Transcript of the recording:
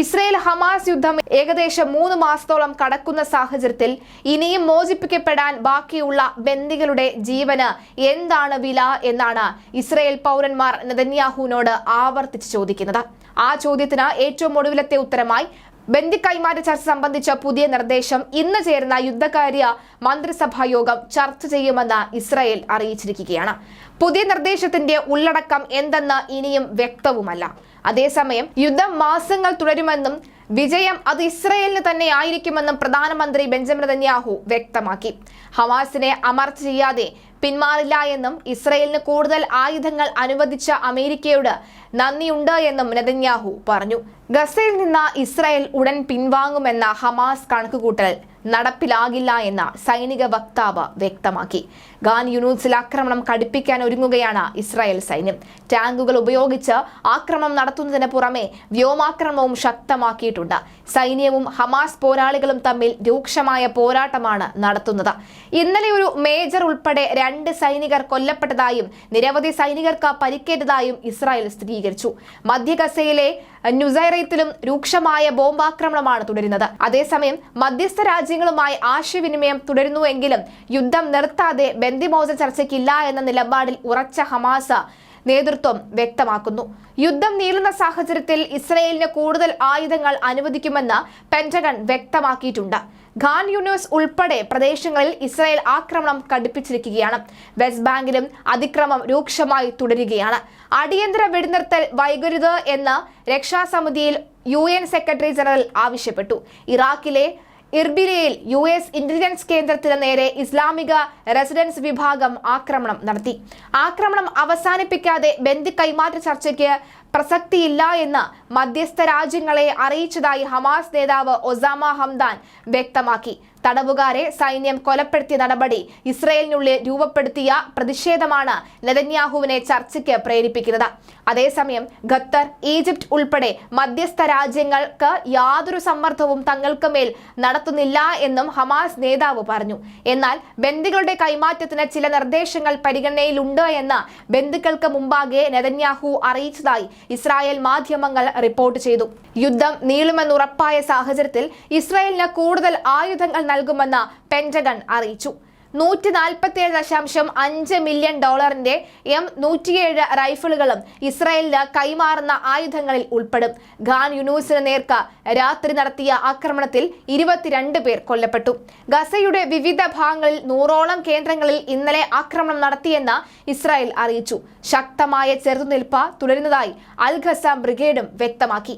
Israel Hamas യുദ്ധം ഏകദേശം മൂന്ന് മാസത്തോളം കടക്കുന്ന സാഹചര്യത്തിൽ ഇനിയും മോചിപ്പിക്കപ്പെടാൻ ബാക്കിയുള്ള ബന്ദികളുടെ ജീവന് എന്താണ് വില എന്നാണ് ഇസ്രയേൽ പൗരന്മാർ നെതന്യാഹുവിനോട് ആവർത്തിച്ച് ചോദിക്കുന്നത്. ആ ചോദ്യത്തിന് ഏറ്റവും ഒടുവിലത്തെ ഉത്തരമായി ബന്ദി കൈമാറ്റ ചർച്ച സംബന്ധിച്ച പുതിയ നിർദ്ദേശം ഇന്ന് ചേരുന്ന യുദ്ധകാര്യ മന്ത്രിസഭാ യോഗം ചർച്ച ചെയ്യുമെന്ന് ഇസ്രായേൽ അറിയിച്ചിരിക്കുകയാണ്. പുതിയ നിർദ്ദേശത്തിന്റെ ഉള്ളടക്കം എന്തെന്ന് ഇനിയും വ്യക്തവുമല്ല. അതേസമയം യുദ്ധം മാസങ്ങൾ തുടരുമെന്നും വിജയം അത് ഇസ്രയേലിന് തന്നെ ആയിരിക്കുമെന്നും പ്രധാനമന്ത്രി ബെഞ്ചമിൻ നെതന്യാഹു വ്യക്തമാക്കി. ഹമാസിനെ അമർച്ച ചെയ്യാതെ പിന്മാറില്ല എന്നും ഇസ്രയേലിന് കൂടുതൽ ആയുധങ്ങൾ അനുവദിച്ച അമേരിക്കയോട് നന്ദിയുണ്ട് എന്നും നെതന്യാഹു പറഞ്ഞു. ഗസയിൽ നിന്ന് ഇസ്രായേൽ ഉടൻ പിൻവാങ്ങുമെന്ന ഹമാസ് കണക്കുകൂട്ടൽ നടപ്പിലാകില്ല എന്ന സൈനിക വക്താവ് വ്യക്തമാക്കി. ഗാൻ യുനൂസിൽ ആക്രമണം കടുപ്പിക്കാൻ ഒരുങ്ങുകയാണ് ഇസ്രായേൽ സൈന്യം. ടാങ്കുകൾ ഉപയോഗിച്ച് ആക്രമണം നടത്തുന്നതിന് പുറമെ വ്യോമാക്രമണവും ശക്തമാക്കിയിട്ടുണ്ട്. സൈന്യവും ഹമാസ് പോരാളികളും തമ്മിൽ രൂക്ഷമായ പോരാട്ടമാണ് നടത്തുന്നത്. ഇന്നലെ ഒരു മേജർ ഉൾപ്പെടെ രണ്ട് സൈനികർ കൊല്ലപ്പെട്ടതായും നിരവധി സൈനികർക്ക് പരിക്കേറ്റതായും ഇസ്രായേൽ സ്ഥിരീകരിച്ചു. മധ്യ ഗസയിലെ ന്യൂസൈറയത്തിലും രൂക്ഷമായ ബോംബാക്രമണമാണ് തുടരുന്നത്. അതേസമയം മധ്യസ്ഥ രാജ്യങ്ങളുമായി ആശയവിനിമയം തുടരുന്നുവെങ്കിലും യുദ്ധം നിർത്താതെ ബന്ദിമോചന ചർച്ചയ്ക്കില്ല എന്ന നിലപാടിൽ ഉറച്ച ഹമാസ നേതൃത്വം വ്യക്തമാക്കുന്നു. യുദ്ധം നീളുന്ന സാഹചര്യത്തിൽ ഇസ്രയേലിന് കൂടുതൽ ആയുധങ്ങൾ അനുവദിക്കുമെന്ന് പെന്റഗൺ വ്യക്തമാക്കിയിട്ടുണ്ട്. ഖാൻ യൂണിവേഴ്സ് ഉൾപ്പെടെ പ്രദേശങ്ങളിൽ ഇസ്രായേൽ ആക്രമണം കടുപ്പിച്ചിരിക്കുകയാണ്. വെസ്റ്റ് ബാങ്കിലും അതിക്രമം രൂക്ഷമായി തുടരുകയാണ്. അടിയന്തര വെടിനിർത്തൽ വൈകരുത് എന്ന് രക്ഷാസമിതിയിൽ യു എൻ സെക്രട്ടറി ജനറൽ ആവശ്യപ്പെട്ടു. ഇറാഖിലെ ഇർബിലയിൽ യു എസ് ഇന്റലിജൻസ് കേന്ദ്രത്തിന് നേരെ ഇസ്ലാമിക റെസിഡൻസ് വിഭാഗം ആക്രമണം നടത്തി. ആക്രമണം അവസാനിപ്പിക്കാതെ ബന്ധു കൈമാറ്റ ചർച്ചയ്ക്ക് പ്രസക്തിയില്ല എന്ന് മധ്യസ്ഥ രാജ്യങ്ങളെ അറിയിച്ചതായി ഹമാസ് നേതാവ് ഒസാമ ഹംദാൻ വ്യക്തമാക്കി. തടവുകാരെ സൈന്യം കൊലപ്പെടുത്തിയ നടപടി ഇസ്രയേലിനുള്ളിൽ രൂപപ്പെടുത്തിയ പ്രതിഷേധമാണ് നെതന്യാഹുവിനെ ചർച്ചയ്ക്ക് പ്രേരിപ്പിക്കുന്നത്. അതേസമയം ഖത്തർ ഈജിപ്ത് ഉൾപ്പെടെ മധ്യസ്ഥ രാജ്യങ്ങൾക്ക് യാതൊരു സമ്മർദ്ദവും തങ്ങൾക്ക് മേൽ നടത്തുന്നില്ല എന്നും ഹമാസ് നേതാവ് പറഞ്ഞു. എന്നാൽ ബന്ദികളുടെ കൈമാറ്റത്തിന് ചില നിർദ്ദേശങ്ങൾ പരിഗണനയിലുണ്ട് എന്ന് ബന്ധുക്കൾക്ക് മുമ്പാകെ നെതന്യാഹു അറിയിച്ചതായി ഇസ്രായേൽ മാധ്യമങ്ങൾ റിപ്പോർട്ട് ചെയ്തു. യുദ്ധം നീളുമെന്നുറപ്പായ സാഹചര്യത്തിൽ ഇസ്രായേലിന് കൂടുതൽ ആയുധങ്ങൾ നൽകുമെന്ന് പെന്റഗൺ അറിയിച്ചു. നൂറ്റി നാൽപ്പത്തിയേഴ് ദശാംശം അഞ്ച് മില്യൺ ഡോളറിന്റെ എം നൂറ്റിയേഴ് റൈഫിളുകളും ഇസ്രായേലിന് കൈമാറുന്ന ആയുധങ്ങളിൽ ഉൾപ്പെടും. ഖാൻ യുനൂസിന് നേർക്ക് രാത്രി നടത്തിയ ആക്രമണത്തിൽ ഇരുപത്തിരണ്ട് പേർ കൊല്ലപ്പെട്ടു. ഗസയുടെ വിവിധ ഭാഗങ്ങളിൽ നൂറോളം കേന്ദ്രങ്ങളിൽ ഇന്നലെ ആക്രമണം നടത്തിയെന്ന് ഇസ്രായേൽ അറിയിച്ചു. ശക്തമായ ചെറുനിൽപ്പ തുടരുന്നതായി അൽ ഖസാം ബ്രിഗേഡും വ്യക്തമാക്കി.